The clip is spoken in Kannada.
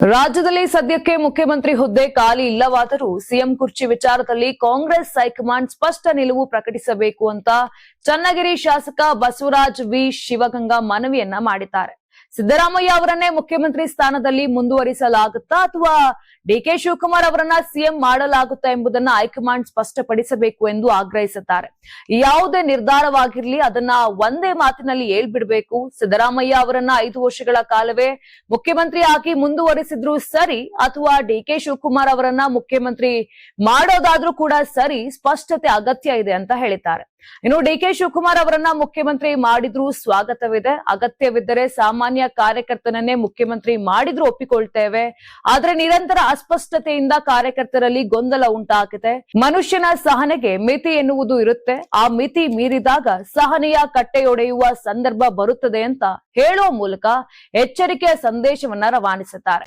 ರಾಜ್ಯದಲ್ಲಿ ಸದ್ಯಕ್ಕೆ ಮುಖ್ಯಮಂತ್ರಿ ಹುದ್ದೆ ಖಾಲಿ ಇಲ್ಲವಾದರೂ ಸಿಎಂ ಕುರ್ಚಿ ವಿಚಾರದಲ್ಲಿ ಕಾಂಗ್ರೆಸ್ ಹೈಕಮಾಂಡ್ ಸ್ಪಷ್ಟ ನಿಲುವು ಪ್ರಕಟಿಸಬೇಕು ಅಂತ ಚನ್ನಗಿರಿ ಶಾಸಕ ಬಸವರಾಜ್ ವಿ ಶಿವಗಂಗಾ ಮನವಿಯನ್ನ ಮಾಡಿದ್ದಾರೆ. ಸಿದ್ದರಾಮಯ್ಯ ಅವರನ್ನೇ ಮುಖ್ಯಮಂತ್ರಿ ಸ್ಥಾನದಲ್ಲಿ ಮುಂದುವರಿಸಲಾಗುತ್ತಾ ಅಥವಾ ಡಿಕೆ ಶಿವಕುಮಾರ್ ಅವರನ್ನ ಸಿಎಂ ಮಾಡಲಾಗುತ್ತಾ ಎಂಬುದನ್ನ ಹೈಕಮಾಂಡ್ ಸ್ಪಷ್ಟಪಡಿಸಬೇಕು ಎಂದು ಆಗ್ರಹಿಸುತ್ತಾರೆ. ಯಾವುದೇ ನಿರ್ಧಾರವಾಗಿರ್ಲಿ ಅದನ್ನ ಒಂದೇ ಮಾತಿನಲ್ಲಿ ಹೇಳ್ಬಿಡ್ಬೇಕು. ಸಿದ್ದರಾಮಯ್ಯ ಅವರನ್ನ ಐದು ವರ್ಷಗಳ ಕಾಲವೇ ಮುಖ್ಯಮಂತ್ರಿ ಆಗಿ ಮುಂದುವರಿಸಿದ್ರು ಸರಿ ಅಥವಾ ಡಿ ಕೆ ಶಿವಕುಮಾರ್ ಅವರನ್ನ ಮುಖ್ಯಮಂತ್ರಿ ಮಾಡೋದಾದ್ರೂ ಕೂಡ ಸರಿ ಸ್ಪಷ್ಟತೆ ಅಗತ್ಯ ಇದೆ ಅಂತ ಹೇಳಿದ್ದಾರೆ. ಇನ್ನು ಡಿ ಕೆ ಶಿವಕುಮಾರ್ ಅವರನ್ನ ಮುಖ್ಯಮಂತ್ರಿ ಮಾಡಿದ್ರು ಸ್ವಾಗತವಿದೆ. ಅಗತ್ಯವಿದ್ದರೆ ಸಾಮಾನ್ಯ ಕಾರ್ಯಕರ್ತನನ್ನೇ ಮುಖ್ಯಮಂತ್ರಿ ಮಾಡಿದ್ರು ಒಪ್ಪಿಕೊಳ್ತೇವೆ. ಆದ್ರೆ ನಿರಂತರ ಅಸ್ಪಷ್ಟತೆಯಿಂದ ಕಾರ್ಯಕರ್ತರಲ್ಲಿ ಗೊಂದಲ ಉಂಟಾಗಿದೆ. ಮನುಷ್ಯನ ಸಹನೆಗೆ ಮಿತಿ ಎನ್ನುವುದು ಇರುತ್ತೆ. ಆ ಮಿತಿ ಮೀರಿದಾಗ ಸಹನೆಯ ಕಟ್ಟೆಯೊಡೆಯುವ ಸಂದರ್ಭ ಬರುತ್ತದೆ ಅಂತ ಹೇಳುವ ಮೂಲಕ ಎಚ್ಚರಿಕೆಯ ಸಂದೇಶವನ್ನ ರವಾನಿಸಿದ್ದಾರೆ